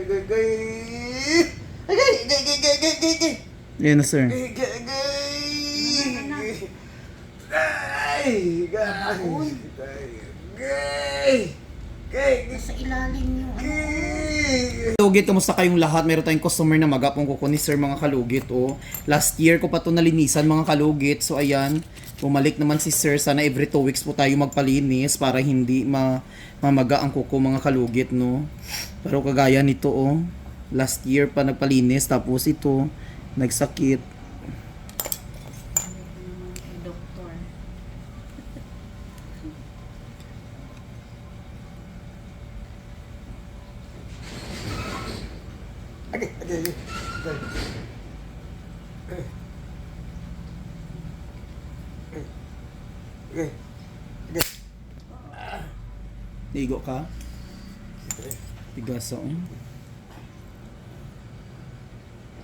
Gay, gay. Ay, gay, gay, gay, gay, gay, gay, gay. Yan na, sir. Gay, gay, gay. Ay, gay. Gay. Gay. Nasa ilalim yung ano. Gay. Kalugit, kamusta kayong lahat? Meron tayong customer na magapong kuko ni Sir mga kalugit. Oh. Last year ko pa to nalinisan mga kalugit. So ayan, bumalik naman si Sir. Sana every two weeks po tayo magpalinis para hindi ma mamaga ang kuko mga kalugit, no? Pero kagaya nito, oh. Last year pa nagpalinis, tapos ito, nagsakit. Doktor. Okay, okay, okay. Okay. Ligo ka?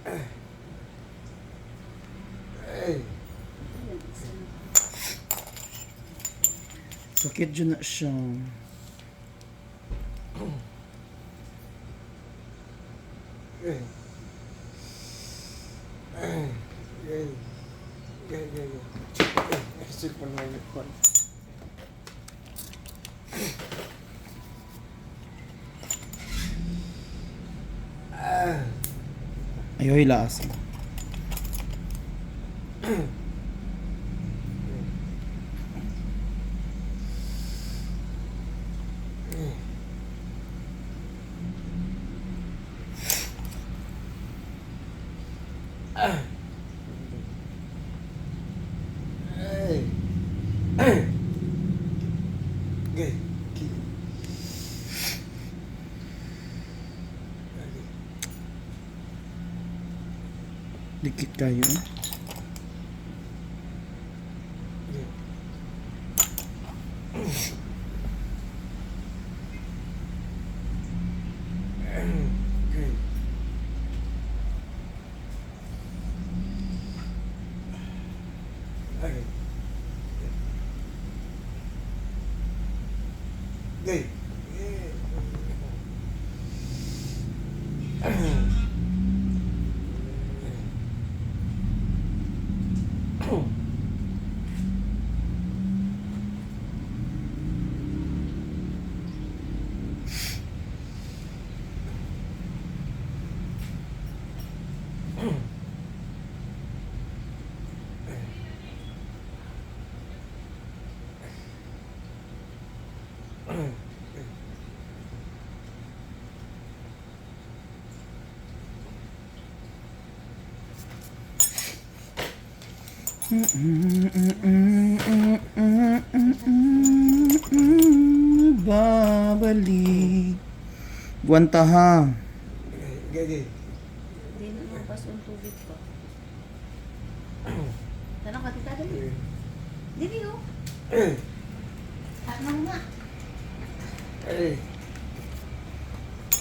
Oh. Ay. Sakit dyan na siya. Ay. Gay. Gay, gay, gay. Ay, cellphone mo yung phone. Ah. Ayaw hilaas. Ay. Gay. Gay. Dikit kayo. eh. Gay. Gay. Okay. Gay. Babalik. Guwanta ha. Gay. Hindi na lumabas yung tubig pa. Tanong ka, tita, dali. Dili. Tanong nga. Ay.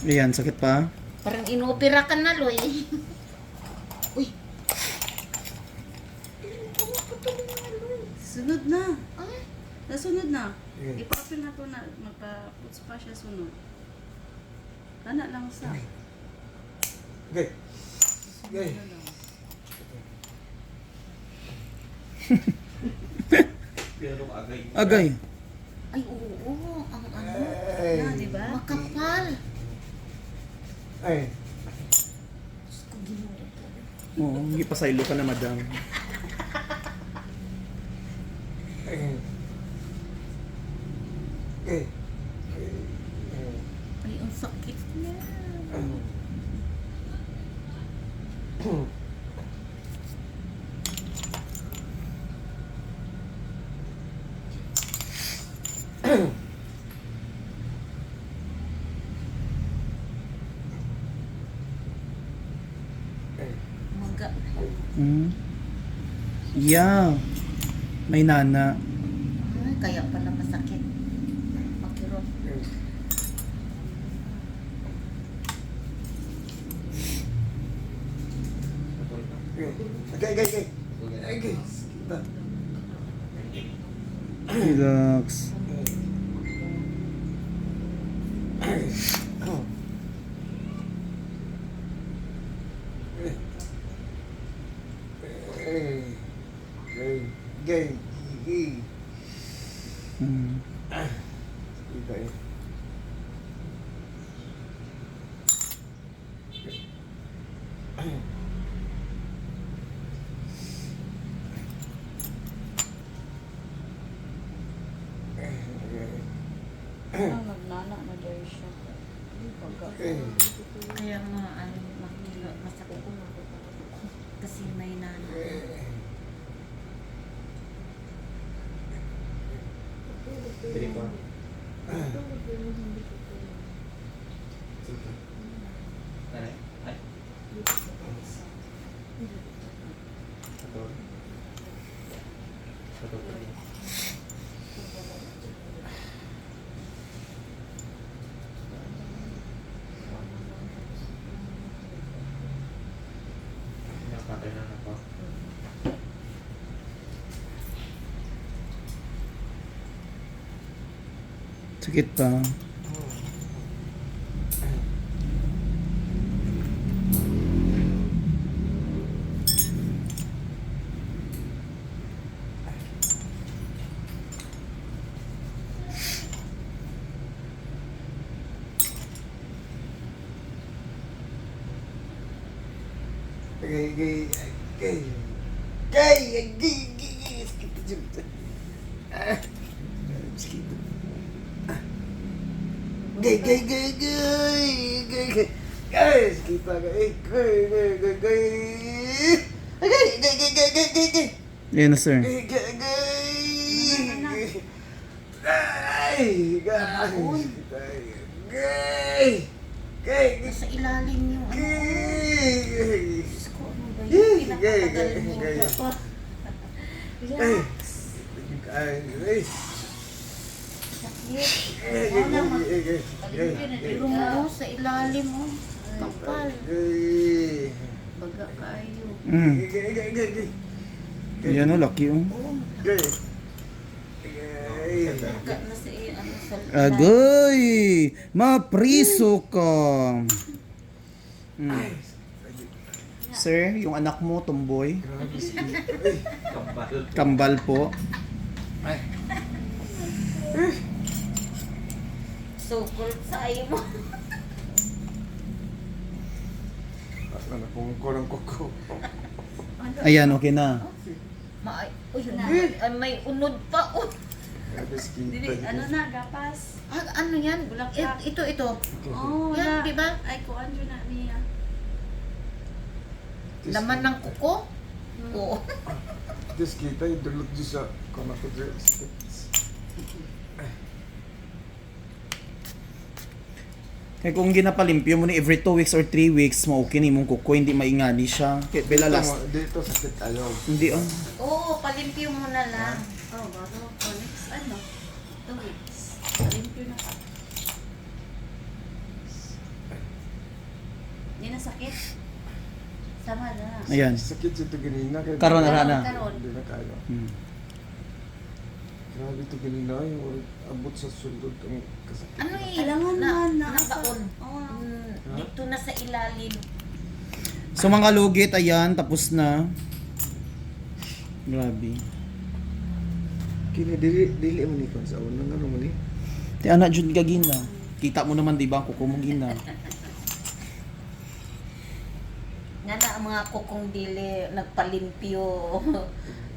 Ayan, sakit pa. Parang inopera ka na, Loy. Uy. Sunod na. Ay, Nasunod na. Gay. Ipa-open na to na. Magpa-puts pa siya sunod. Kana lang sa. Gay. Gay. Ano lang. Agay. ay, oo. Ang ano, Ay. Na, di ba? makapal. Ay. Oo, hindi pa saylo ka na, madam. Ay. Gay. Ay, ang sakit niya. Maga. Hmm? Yeah. May nana. Ay, kaya pala masakit. Makirot. Gay, gay, gay. Ay, gay. Relax. Ay. 嗯 Ay, 嗯 oh. Gay. Gay. Hmm. Iba eh. Ano, nagnana na dahil siya. Kaya nga, ano, mahilo, masakit ko. Kasi may nana. தெரியுமா தானே Sakit pa. Gay, gay, gay. Gay, gay, gay, gay. Sakit na dyan. Ah. Sakit. Ah. Gay, gay, gay, gay. Gay, gay. Gay, sakit na, gay. Gay, gay, gay, gay. Ay, Gay, gay, gay, gay, gay, gay, gay. Yan na, sir. Gay, gay, gay. Gay, gay. Gay. Gay, gay. Nasa ilalim yung ano. Gay. Diyos ko, ano ba yung pinakatagal mo? Ako. Ay. Ay, gay. Lumuho sa ilalim mo. Kapal. Baga kayo. Gay. Yan o, laki oh. Sa ano sa Agoy! Mapriso ka! Hmm. Sir, yung anak mo, tomboy. Grabe si Ay. Sukol sa iyo mo. Ano kung ko ng kuko. Ayan, okay na. Ma Uy, may, ay, may unod pa. Oh. Dili, ano na, gapas. Ah, ano yan? Bulaklak. It- ito, ito. Oh, Yan, di ba? Ay, kuan yun na niya. Laman ng kuko. Oo. Diyos kita, yung dulot dyan sa kung ako Kaya kung ginapalimpyo mo ni every 2 weeks or 3 weeks, mo okay ni mong kuko, hindi maingani siya. Kaya pila last. Dito sakit ayaw. Hindi oh. Oo, palimpyo mo na lang. Oh, bago ko. Next, ano? Two weeks. Limpyo na ka. Hindi na sakit. Sama na. Ayan. Sakit siya ito ganina. kaya- Karon na Karon, rana. karon. Hindi na kaya. Hmm. Grabe ito ganina. Yung abot sa sulod ang kasakit. Ano eh? Alangan na, na. Nabaon. Oo. Mm, dito na sa ilalim. So mga lugit, ayan, tapos na. Grabe. Kini dili dili man ni kon sa unang ano man ni. Ti anak jud ka gina. Kita mo naman di ba kuko mo gina. Nga na ang mga kukong dili nagpalimpyo.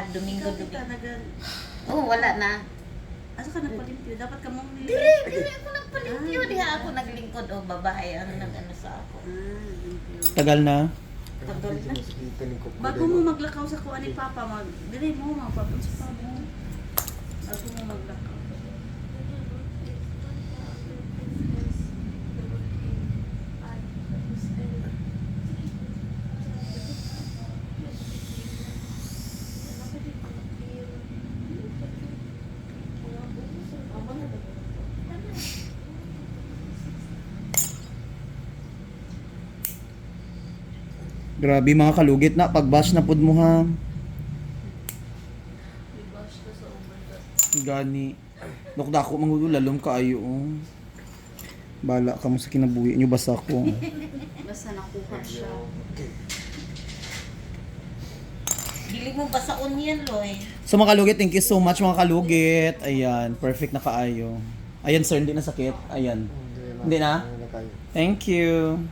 At Domingo Ikaw Domingo. nagal... Oh, wala na. Asa ka nagpalimpyo? Dapat ka mong. Dili, dili ako nagpalimpyo. Diha ako naglingkod. O, babae ang nag-ano sa ako. Ah. Tagal na. Tagal na. Bago mo maglakaw sa kuha ni Papa, mag... Dili mo, magpapun sa Papa mo. Bago mo maglakaw. Grabe mga kalugit na pag-bash na pud mo ha. Gani. Dokda ako mangulo lalom kaayo. Oh. Bala ka mo sa kinabuhi nyo basta ko. Basta nakuha siya. Dili mo basaon yan, Loy. So mga kalugit, thank you so much mga kalugit. Ayan, perfect na kaayo. Ayan sir, hindi na sakit. Ayan. Hindi na? Thank you.